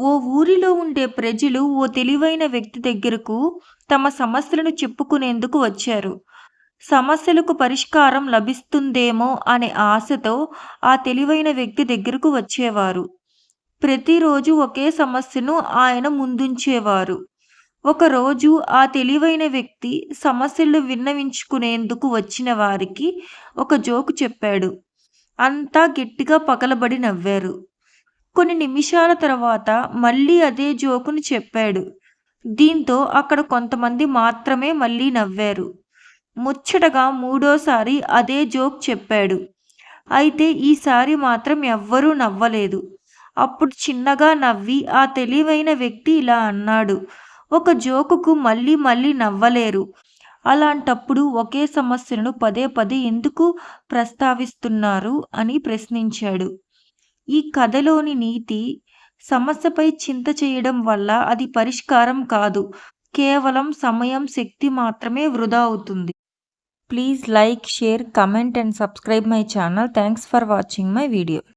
ఓ ఊరిలో ఉండే ప్రజలు ఓ తెలివైన వ్యక్తి దగ్గరకు తమ సమస్యలను చెప్పుకునేందుకు వచ్చారు. సమస్యలకు పరిష్కారం లభిస్తుందేమో అనే ఆశతో ఆ తెలివైన వ్యక్తి దగ్గరకు వచ్చేవారు. ప్రతిరోజు ఒకే సమస్యను ఆయన ముందుంచేవారు. ఒకరోజు ఆ తెలివైన వ్యక్తి సమస్యలు విన్నవించుకునేందుకు వచ్చిన వారికి ఒక జోకు చెప్పాడు. అంతా గట్టిగా పగలబడి నవ్వారు. కొన్ని నిమిషాల తర్వాత మళ్ళీ అదే జోకును చెప్పాడు. దీంతో అక్కడ కొంతమంది మాత్రమే మళ్ళీ నవ్వారు. ముచ్చటగా మూడోసారి అదే జోక్ చెప్పాడు. అయితే ఈసారి మాత్రం ఎవ్వరూ నవ్వలేదు. అప్పుడు చిన్నగా నవ్వి ఆ తెలివైన వ్యక్తి ఇలా అన్నాడు. ఒక జోకుకు మళ్ళీ మళ్ళీ నవ్వలేరు. అలాంటప్పుడు ఒకే సమస్యను పదే పదే ఎందుకు ప్రస్తావిస్తున్నారు అని ప్రశ్నించాడు. ఈ కథలోని నీతి సమస్యపై చింత చేయడం వల్ల అది పరిష్కారం కాదు. కేవలం సమయం, శక్తి మాత్రమే వృధా అవుతుంది. Please like, share, comment and subscribe my channel. Thanks for watching my video.